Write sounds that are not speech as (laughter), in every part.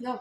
要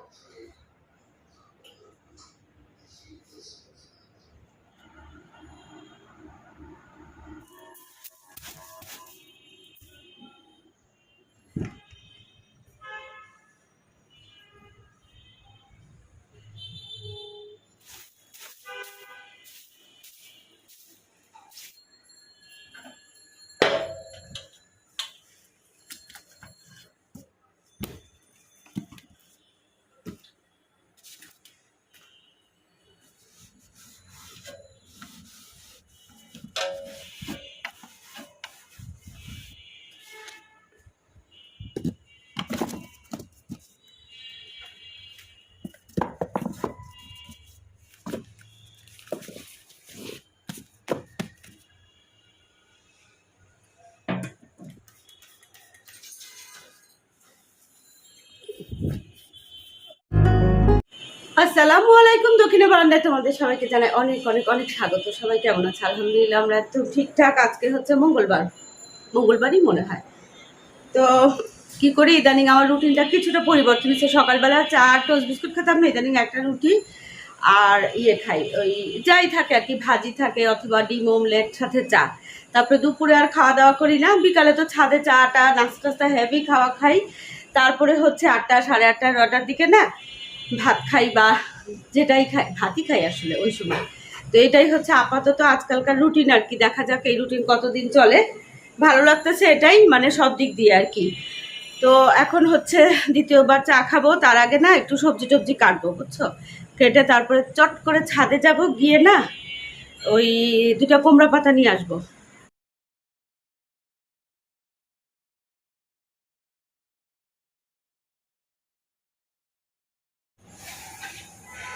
আসসালামু আলাইকুম, দক্ষিণে বারান্দায় তোমাদের সবাইকে জানাই অনেক অনেক অনেক স্বাগত। সবাই কেমন আছে? আলহামদুলিল্লাহ আমরা একদম ঠিকঠাক। আজকে হচ্ছে মঙ্গলবার। মঙ্গলবারই মনে হয়। তো কি করি? ইদানিং আমার রুটিনটা কিছুটা পরিবর্তন হচ্ছে সকালবেলা চা টোস্ট বিস্কুট খেতাম না, ইদানিং একটা রুটি আর ইয়ে খাই। ওই যাই থাকে আর কি, ভাজি থাকে অথবা ডিম ওমলেট সাথে চা। তারপরে দুপুরে আর খাওয়া দাওয়া করি না। বিকালে তো ছাদে চাটা নাস্তা টাস্তা হেভি খাওয়া খাই। তারপরে হচ্ছে আটটা, সাড়ে আটটা নটার দিকে না ভাত খাই বা যেটাই খাই, ভাতই খাই আসলে ওই সময়। তো এটাই হচ্ছে আপাতত আজকালকার রুটিন আর কি। দেখা যাক এই রুটিন কতদিন চলে। ভালো লাগতেছে এটাই মানে সব দিক দিয়ে আর কি। তো এখন হচ্ছে দ্বিতীয়বার চা খাব, তার আগে না একটু সবজি টবজি কাটবো, বুঝছ? কেটে তারপরে চট করে ছাদে যাব, গিয়ে না ওই দুটা কুমড়া পাতা নিয়ে আসব।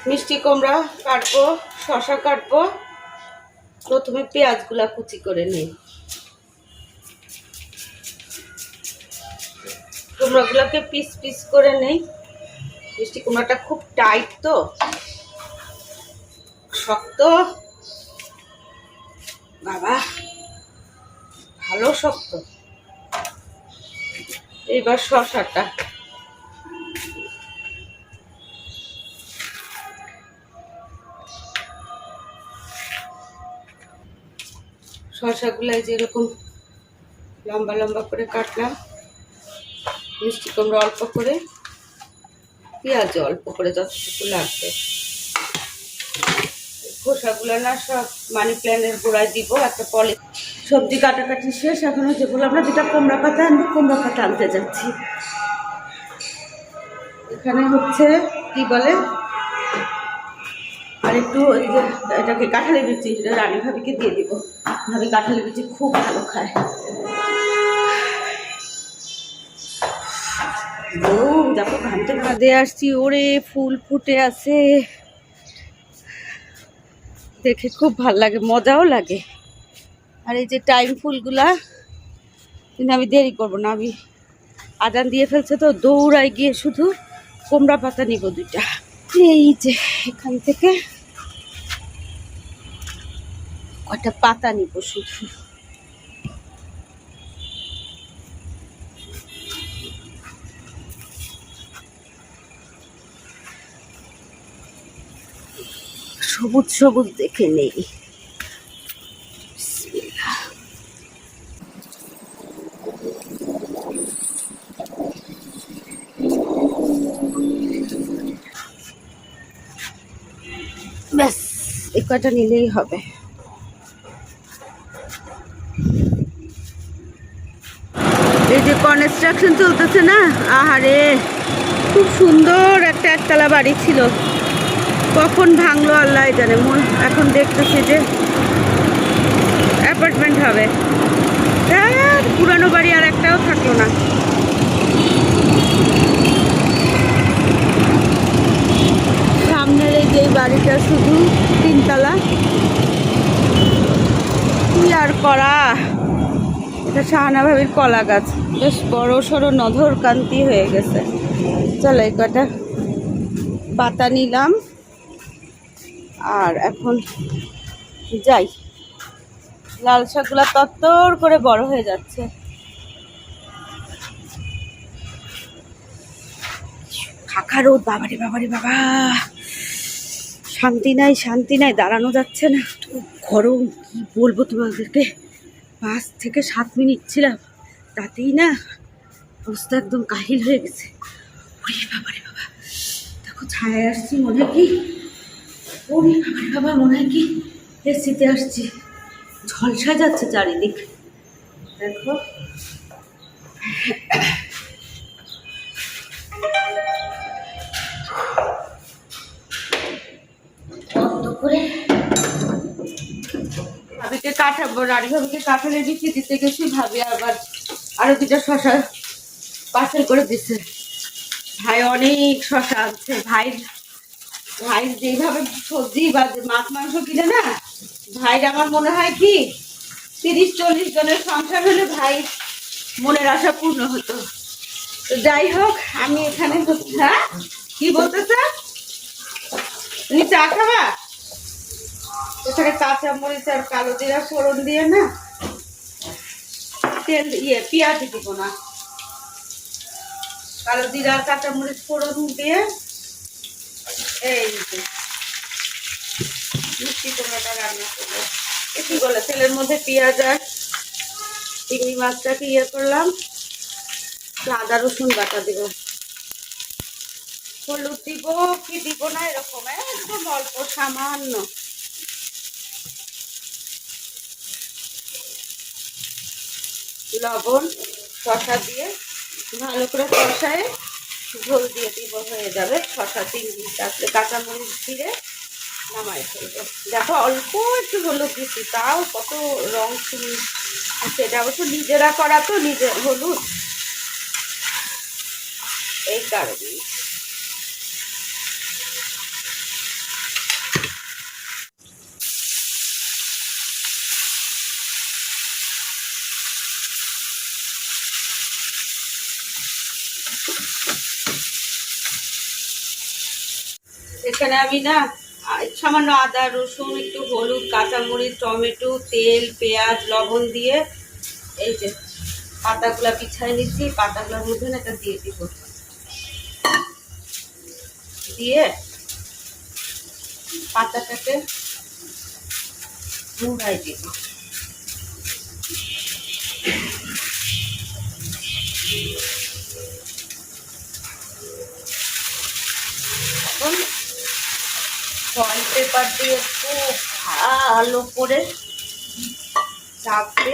মিষ্টি কুমড়া কাটবো শশা কাটবো। প্রথমে পেঁয়াজগুলা কুচি করে নিই। কুমড়াগুলোকে পিস পিস করে নেই। মিষ্টি কুমড়াটা খুব টাইট তো, শক্ত। বাবা, ভালো শক্ত। এইবার শশাটা শশাগুলো যেরকম লম্বা লম্বা করে কাটলাম, মিষ্টি কুমড়ো অল্প করে, পেঁয়াজ অল্প করে যতটুকু লাগবে। খোসাগুলো না সব মানি প্ল্যান্টের গোড়ায় দিব, একটা পলি সবজি কাটাকাটি শেষ, এখন হচ্ছে বললাম না, যেটা কুমড়া পাতা আনব, কুমড়া পাতা আনতে যাচ্ছি। এখানে হচ্ছে, কি বলে? আর একটু ওই যে এটাকে কাঁঠালি বিচি এটা রানী ভাবিকে দিয়ে দিব। ভাবি কাঁঠালি বিচি খুব ভালো খায়। ও দেখো আসছি, ওরে ফুল ফুটে আছে। দেখে খুব ভালো লাগে, মজাও লাগে। আর এই যে টাইম ফুলগুলা, কিন্তু আমি দেরি করব না, আমি আজান দিয়ে ফেলছে তো, দৌড়াই গিয়ে শুধু কুমড়া পাতা নিব দুইটা। এই যে এখান থেকে কয়টা পাতা নিব শুধু। সবুজ সবুজ দেখে নেই। ব্যাস এই কয়টা নিলেই হবে। কনস্ট্রাকশন চলতেছে না? আহারে, খুব সুন্দর একটা একতলা বাড়ি ছিল। কখন ভাঙলো আল্লাহ জানে, মন এখন দেখতেছি যে অ্যাপার্টমেন্ট হবে। পুরানো বাড়ি আর একটাও থাকল না। সামনের এই যে বাড়িটা শুধু তিনতলা। কি আর করা? এটা শাহানা ভাবির কলা গাছ। বেশ বড় সড়ো নধর কান্তি হয়ে গেছে। চলো এই কটা পাতা নিলাম। আর এখন যাই। লাল শাকগুলা তত্তর করে বড় হয়ে যাচ্ছে। ফাঁকা রোদ, বাবারে বাবারে, বাবা। শান্তি নাই শান্তি নাই, দাঁড়ানো যাচ্ছে না। গরম, কি বলব তোমাদেরকে? পাঁচ থেকে সাত মিনিট ছিলাম, তাতেই না অবস্থা একদম কাহিল হয়ে গেছে। ওরে বাবা দেখো ছায়া আসছি মনে কি? ওরে বাবারে বাবা, মনে হয় কি? এসিতে আসছি। ঝলসা যাচ্ছে চারিদিক। দেখো। বন্ধ করে ভাবিকে কাঠাবো রানী ভাবিকে কাঠালে দিচ্ছি দিতে গেছি, ভাবি আবার আরও দুটা শশা পার্সেল করে দিচ্ছে ভাই অনেক শশা আছে ভাই ভাই যেভাবে সবজি বা মাছ মাংস কিনে না, ভাইর আমার মনে হয় কি, তিরিশ চল্লিশ জনের সংসার হলে ভাই মনের আশা পূর্ণ হতো। তো যাই হোক, আমি এখানে হচ্ছে হ্যাঁ? কি বলতেছে তুমি চা খাবা? এখানে কাঁচা মরিচ আর কালো জিরা ফোড়ন দিয়ে না তেল ইয়ে পেঁয়াজ দিব না। কালো জিরা আর কাঁচা মরিচ ফোড়ন দিয়ে এই মিষ্টি কুমড়োটা রান্না করব। এ কি বলে, তেলের মধ্যে পেঁয়াজ আর চিংড়ি মাছটাকে ইয়ে করলাম। একটু আদা, রসুন বাটা দিব। হলুদ দিব, কি দিব না এরকম, একদম অল্প, সামান্য। লবণ শশা দিয়ে ভালো করে কষায় ঝোল দিয়ে দিব, হয়ে যাবে। শশা চিংড়ি, তারপরে কাঁচামরিচ দিয়ে নামাই ফেলব। দেখো, অল্প একটু হলুদ দিচ্ছি, তাও কত রং চিনি সেটা অবশ্য নিজেরা করা তো নিজের হলুদ। এই কারণে এখানে আমি না সামান্য আদা, রসুন, একটু হলুদ, কাঁচামরিচ, টমেটো, তেল, পেঁয়াজ, লবণ দিয়ে এই যে পাতাগুলা বিছাই নিচ্ছি, পাতাগুলোর মধ্যে না দিয়ে দিব। দিয়ে পাতাটাকে মুড়াই দিব। এখন ফয়েল পেপার দিয়ে খুব ভালো করে চাপতে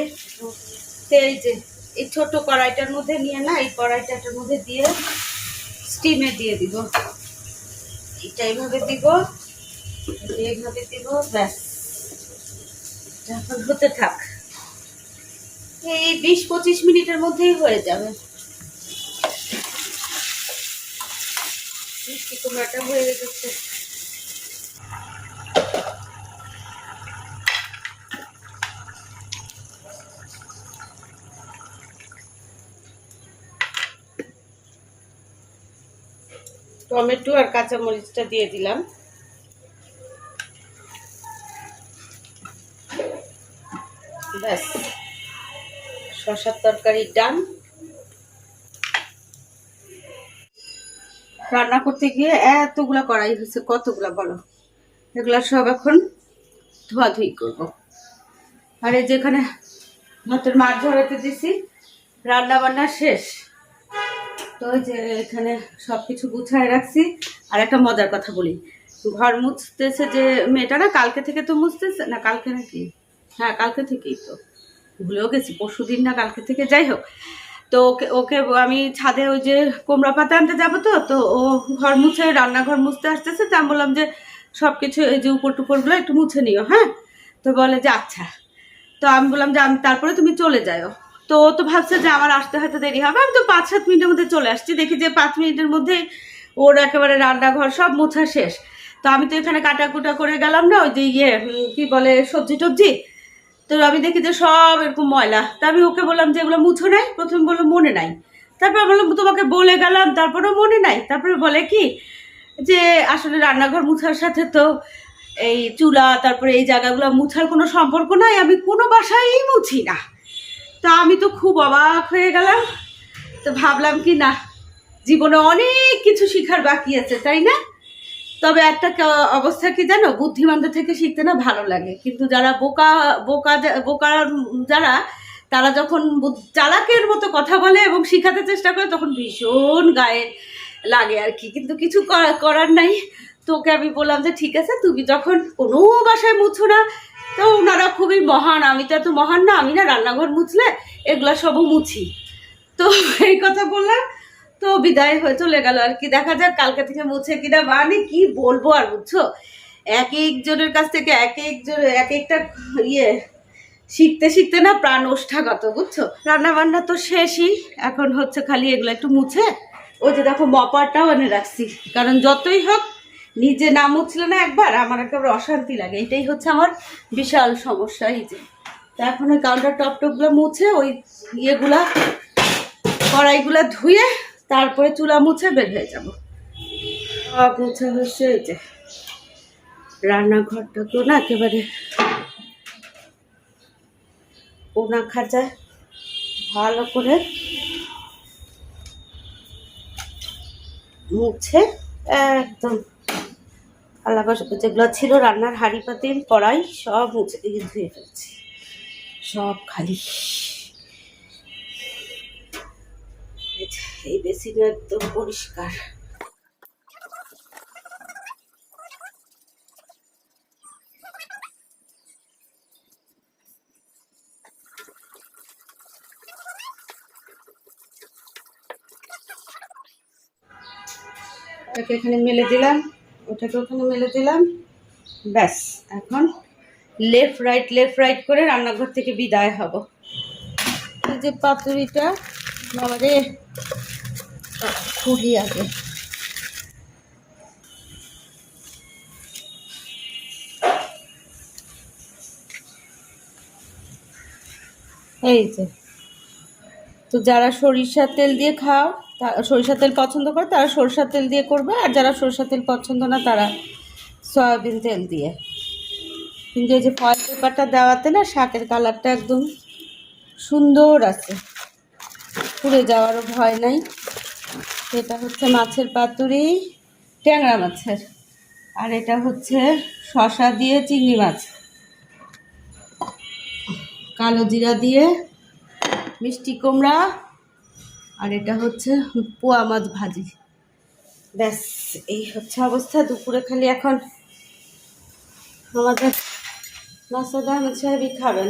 এই যে এই ছোট কড়াইটার মধ্যে নিয়ে না, এই কড়াইটাটার মধ্যে দিয়ে স্টিমে দিয়ে দিব। এটা এইভাবে দিব এইভাবে দিব, ব্যাস। হতে থাক। এই বিশ পঁচিশ মিনিটের মধ্যেই হয়ে যাবে। মিষ্টি কুমড়াটা হয়ে গেছে। টমেটো আর কাঁচা মরিচটা দিয়ে দিলাম। ব্যাস, শশার তরকারি ডান। রান্না করতে গিয়ে এতগুলা কড়াই হয়েছে, কতগুলা বলো? এগুলা সব এখন ধোয়াধুয়ি করব। আর এই যেখানে ভাতের মাছ ধরাতে দিছি রান্না বান্না শেষ। তো যে এখানে সব কিছু গুছায় রাখছি। আর একটা মজার কথা বলি। ঘর মুছতেছে যে মেয়েটা না, কালকে থেকে তো মুছতেছে না, কালকে নাকি? হ্যাঁ কালকে থেকেই তো। ভুলেও গেছি, পরশু দিন না কালকে থেকে, যাই হোক। তো ওকে ওকে আমি ছাদে ওই যে কুমড়া পাতা আনতে যাব তো তো ও ঘর মুছে, রান্নাঘর মুছতে আসতেছে, তো আমি বললাম যে সব কিছু এই যে উপর টুপরগুলো একটু মুছে নিও হ্যাঁ? তো বলে যে আচ্ছা। তো আমি বললাম যে আমি, তারপরে তুমি চলে যাও তো তো ভাবছে যে আমার আসতে হয়তো দেরি হবে। আমি তো পাঁচ সাত মিনিটের মধ্যে চলে আসছি। দেখি যে পাঁচ মিনিটের মধ্যে ওর একেবারে রান্নাঘর সব মোছা শেষ। তো আমি তো এখানে কাটাকুটা করে গেলাম না, ওই যে ইয়ে কি বলে, সবজি টবজি। তো আমি দেখি যে সব এরকম ময়লা। তা আমি ওকে বললাম যে এগুলো মুছো নাই? প্রথমে বলল, মনে নাই। তারপরে বললাম, তোমাকে বলে গেলাম, তারপরেও মনে নাই। তারপরে বলে কি যে, আসলে রান্নাঘর মুছার সাথে তো এই চুলা, তারপরে এই জায়গাগুলো মুছার কোনো সম্পর্ক নাই। আমি কোনো বাসায়ই মুছি না। তা আমি তো খুব অবাক হয়ে গেলাম। তো ভাবলাম কি, না, জীবনে অনেক কিছু শেখার বাকি আছে, তাই না? তবে একটা অবস্থা কি জানো? বুদ্ধিমানদের থেকে শিখতে না ভালো লাগে। কিন্তু যারা বোকা বোকা বোকা যারা, তারা যখন চালাকের মতো কথা বলে এবং শিখাতে চেষ্টা করে, তখন ভীষণ গায়ে লাগে আর কি। কিন্তু কিছু করার নাই। তোকে আমি বললাম যে, ঠিক আছে, তুমি যখন কোনো বাসায় মুছো না তো ওনারা খুবই মহান, আমি তো এত মহান না, আমি না রান্নাঘর মুছলে এগুলো সবও মুছি। তো এই কথা বললাম, তো বিদায় হয়ে চলে গেল আর কি। দেখা যাক কালকে থেকে মুছে কিনা মানে কি বলব আর, বুঝছ? এক একজনের কাছ থেকে এক একজন, এক একটা ইয়ে শিখতে শিখতে না প্রাণ ওষ্ঠাগত, বুঝছ? রান্না বান্না তো শেষই, এখন হচ্ছে খালি এগুলো একটু মুছে। ওই যে দেখো মপারটাও এনে রাখছি, কারণ যতই হোক নিজে না মুছলে না একবার, আমার একেবারে অশান্তি লাগে। এটাই হচ্ছে আমার বিশাল সমস্যা, এই যে। তো এখন ওই কাউন্টার টপ টপগুলো মুছে, ওই ইয়েগুলা, কড়াইগুলো ধুয়ে, তারপরে চুলা মুছে বের হয়ে যাব। সব মুছে হচ্ছে এই যে, রান্নাঘরটা তো না একেবারে ওনা খাঁচায় ভালো করে মুছে, একদম আলাদা যেগুলো ছিল রান্নার হাঁড়ি পাতিল কড়াই সব মুছে দিয়ে ধুয়ে ফেলছি। সব খালি। এই যে, এই বেসিন একদম পরিষ্কার। এখানে মেলে দিলাম। ওটাকে ওখানে মেলে দিলাম। ব্যাস, এখন লেফট রাইট লেফট রাইট করে রান্নাঘর থেকে বিদায় হব। এই যে পাতুরিটা, বাবারে, খুবই আগে। এই যে, তো যারা সরিষার তেল দিয়ে খাও সরিষার তেল পছন্দ করে তারা সরিষার তেল দিয়ে করবে, আর যারা সরিষার তেল পছন্দ না তারা সয়াবিন তেল দিয়ে। কিন্তু এই যে ফয়েল পেপারটা দেওয়াতে না শাকের কালারটা একদম সুন্দর আছে। পুড়ে যাওয়ারও ভয় নাই। এটা হচ্ছে মাছের পাতুরি, ট্যাংরা মাছের। আর এটা হচ্ছে শশা দিয়ে চিংড়ি মাছ। কালো জিরা দিয়ে, মিষ্টি কুমড়া আর এটা হচ্ছে পোয়া মাছ ভাজি। ব্যাস, এই হচ্ছে অবস্থা। দুপুরে খালি এখন আমাদের মাসাদা আহমেদ সাহেবই খাবেন।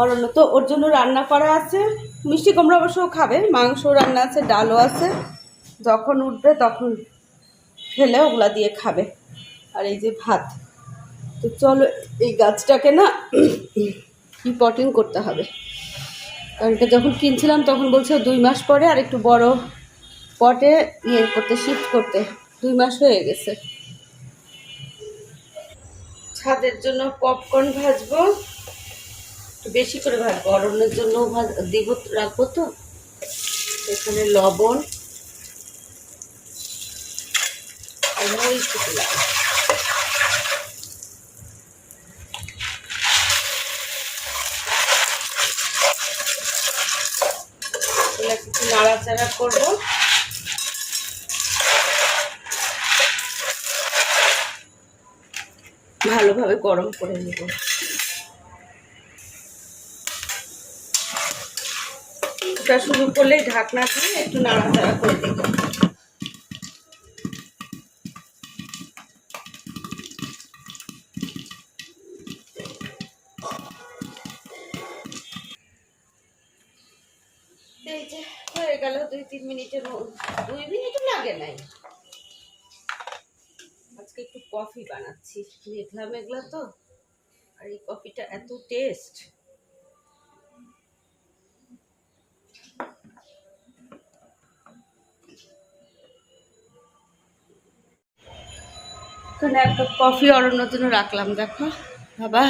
অরণ্য তো ওর জন্য রান্না করা আছে। মিষ্টি কুমড়া অবশ্যও খাবে, মাংস রান্না আছে, ডালও আছে। যখন উঠবে তখন খেলে ওগুলা দিয়ে খাবে। আর এই যে ভাত, তো চলো এই গাছটাকে না (clears throat) রিপোর্টিং করতে হবে। কারণ এটা যখন কিনছিলাম, তখন বলছে দুই মাস পরে আর একটু বড় পটে ইয়ে করতে শিফট করতে। দুই মাস হয়ে গেছে। ছাদের জন্য পপকর্ন ভাজবো। একটু বেশি করে ভাজবো। অরণ্যের জন্য ভাজ, দিব, রাখব তো। এখানে লবণ। আর মরিচ কুচি লাগবে এগুলো কিছু নাড়াচাড়া করব। ভালোভাবে গরম করে নেব। ওটা শুরু করলে ঢাকনা দিয়ে একটু নাড়াচাড়া করে দেব দুই, তিন মিনিটের দুই মিনিটও লাগে নাই। আজকে একটু কফি বানাচ্ছি, মেঘলা মেঘলা তো। আর এই কফিটা এত টেস্ট কফি অরণ্যর জন্য রাখলাম, দেখো। বাবা,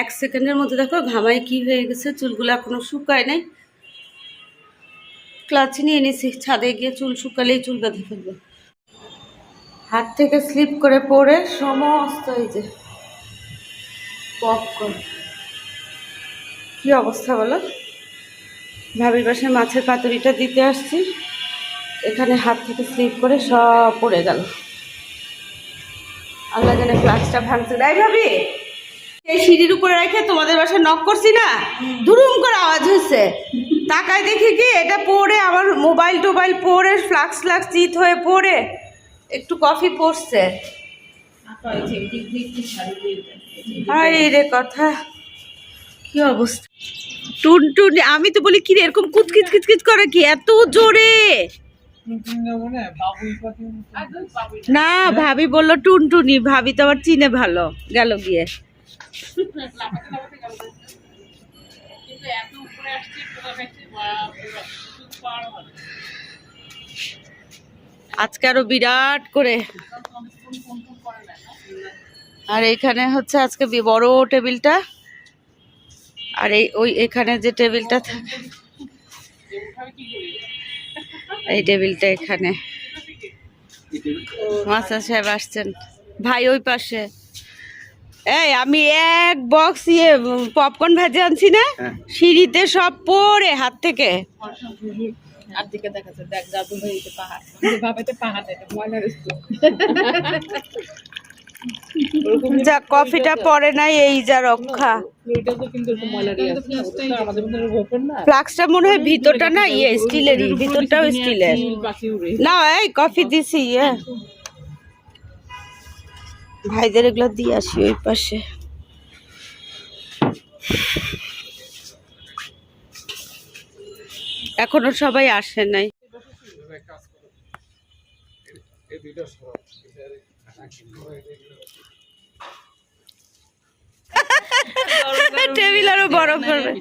এক সেকেন্ডের মধ্যে দেখো, ঘামায় কি হয়ে গেছে, চুলগুলো এখনও শুকায় নাই। ক্লাচি নিয়ে এনেছি ছাদে গিয়ে চুল শুকালেই চুল বেঁধে ফেলবে। হাত থেকে স্লিপ করে পড়ে সমস্ত এই যে পপকর্ন কি অবস্থা বলো? ভাবির বাসায় মাছের পাতুরিটা দিতে আসছি। এখানে হাত থেকে স্লিপ করে সব পড়ে গেল। আল্লাহ জানে ক্লাসটা ভাঙছে। তাই ভাবি এই সিঁড়ির উপরে রেখে তোমাদের বাসায় নক করছি না? দুরুম করে আওয়াজ হয়েছে তাকায় দেখি কি, এটা পরে আমার মোবাইল টোবাইল পরে ফ্লাক্স ফ্লাক্স চিত হয়ে পড়ে, একটু কফি পড়ছে। হাই রে কথা, কি অবস্থা? টুনটুন, আমি তো বলি কি রে এরকম কুচকিচ কিচকিচ করে কি? এত জোরে। না, ভাবি বলল, টুনটুনি, ভাবি তো আবার চিনে ভালো, গেল গিয়ে। আজকে আরও বিরাট করে। আর এইখানে হচ্ছে আজকে বড় টেবিলটা। আর এই ওই এখানে যে টেবিলটা থাকে। এই টেবিলটা এখানে। মাস্টার সাহেব আসছেন। ভাই ওই পাশে। এই আমি এক বক্স ইয়ে পপকর্ন ভেজে আনছি না হ্যাঁ। সিঁড়িতে সব পড়ে হাত থেকে। যা কফিটা পরে নাই এই যা রক্ষা। ফ্লাক্সটা মনে হয় ভিতরটা না ইয়ে স্টিলেরই ভিতরটাও স্টিলের। না এই কফি দিছি ইয়ে। ভাইদের এগুলো দিয়ে আসি ওই পাশে। এখনও সবাই আসে নাই। টেবিল আরও বড় করবে।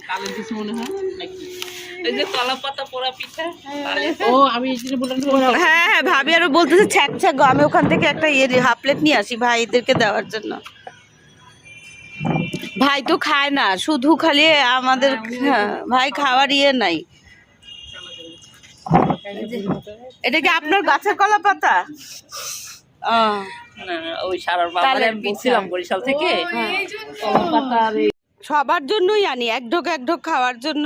হয় নাকি এই যে কলা পাতা পোড়া পিঠা ও আমি এই জন্য বললাম হ্যাঁ হ্যাঁ ভাবি আরও বলতেছে ছ্যাক ছ্যাক গো আমি ওখান থেকে একটা ইয়ে হাফ প্লেট নিয়ে আসি ভাইদেরকে দেওয়ার জন্য। ভাই তো খায় না শুধু খালি আমাদের হ্যাঁ, ভাই খাওয়ার ইয়ে নাই। এটা কি আপনার গাছের কলা পাতা সবার জন্যই আনি এক ঢোক এক ঢোক খাওয়ার জন্য।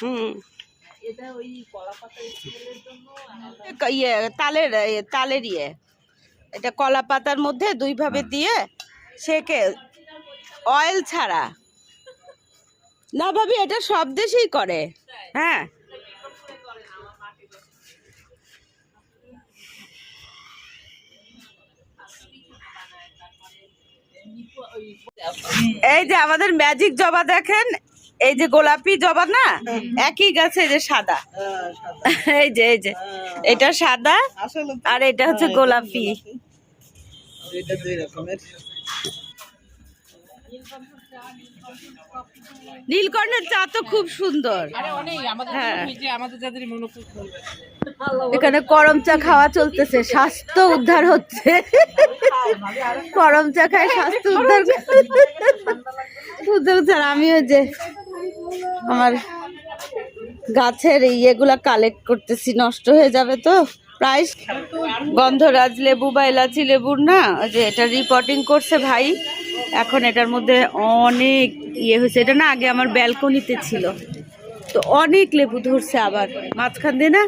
হুম। এটা ওই কলা পাতা স্মেলের জন্য ইয়ে তালের তালের ইয়ে। এটা কলা পাতার মধ্যে দুই ভাবে দিয়ে সেকে অয়েল ছাড়া। না ভাবি এটা সব দেশেই করে। হ্যাঁ। এই যে আমাদের ম্যাজিক জবা দেখেন এই যে গোলাপি জবা না? একই গাছে যে সাদা। এই যে এই যে। এটা সাদা আর এটা হচ্ছে গোলাপি। নীলকর্ণের চা তো খুব সুন্দর। হ্যাঁ। এখানে করম চা খাওয়া চলতেছে স্বাস্থ্য উদ্ধার হচ্ছে। করম চা খায় স্বাস্থ্য উদ্ধার উদ্ধার হচ্ছে আমি ওই যে আমার গাছের ইয়েগুলা কালেক্ট করতেছি নষ্ট হয়ে যাবে তো? প্রায় গন্ধরাজ লেবু বা এলাচি লেবুর না ওই যে এটা রিপোর্টিং করছে ভাই। এখন এটার মধ্যে অনেক ইয়ে হয়েছে। এটা না আগে আমার ব্যালকনিতে ছিল। তো অনেক লেবু ধরছে আবার। মাঝখান দিয়ে না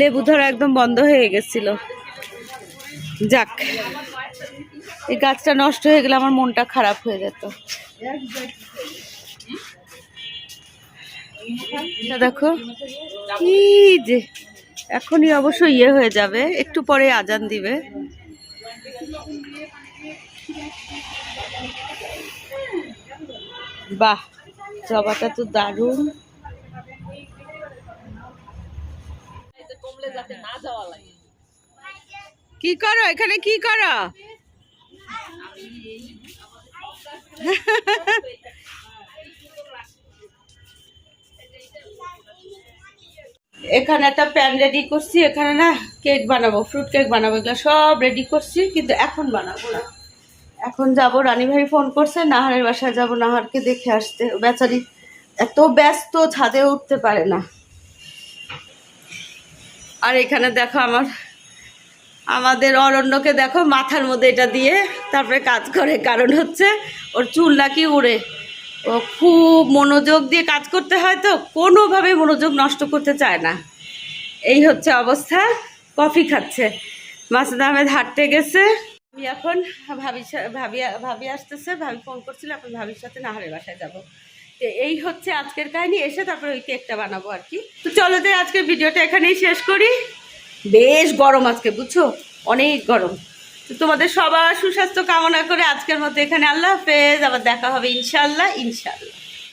লেবু ধরা একদম বন্ধ হয়ে গেছিল। যাক, এই গাছটা নষ্ট হয়ে গেলে আমার মনটা খারাপ হয়ে যেত। দেখো, কি যে, এখনই অবশ্য ইয়ে হয়ে যাবে। একটু পরে আজান দিবে। বাহ, জবাটা তো দারুণ। কি করো, এখানে কি করো? এখানে একটা প্যান রেডি করছি, এখানে না কেক বানাবো ফ্রুট কেক বানাবো, এগুলো সব রেডি করছি, কিন্তু এখন বানাবো না। এখন যাব, রানী ভাই ফোন করছে, নাহারের বাসায় যাব, নাহারকে দেখে আসতে। বেচারি এত ব্যস্ত, ছাদে উঠতে পারে না। আর এখানে দেখো আমার, আমাদের অরণ্যকে দেখো, মাথার মধ্যে এটা দিয়ে তারপরে কাজ করে। কারণ হচ্ছে, ওর চুল নাকি উড়ে। ও খুব মনোযোগ দিয়ে কাজ করতে হয় তো, কোনোভাবে মনোযোগ নষ্ট করতে চায় না। এই হচ্ছে অবস্থা, কফি খাচ্ছে। মাসুদ আহমেদ হাঁটতে গেছে। আমি এখন ভাবি ভাবি ভাবি আসতেছে, ভাবি ফোন করছিল, এখন ভাবির সাথে নাহারের বাসায় যাব। তো এই হচ্ছে আজকের কাহিনী, এসে তারপরে ওই কেকটা বানাবো আর কি। তো চলো যে আজকের ভিডিওটা এখানেই শেষ করি। বেশ গরম আজকে, বুঝছ? অনেক গরম। তো তোমাদের সবার সুস্বাস্থ্য কামনা করে আজকের মতো এখানে আল্লাহ হাফেজ, আবার দেখা হবে ইনশাল্লাহ ইনশাল্লাহ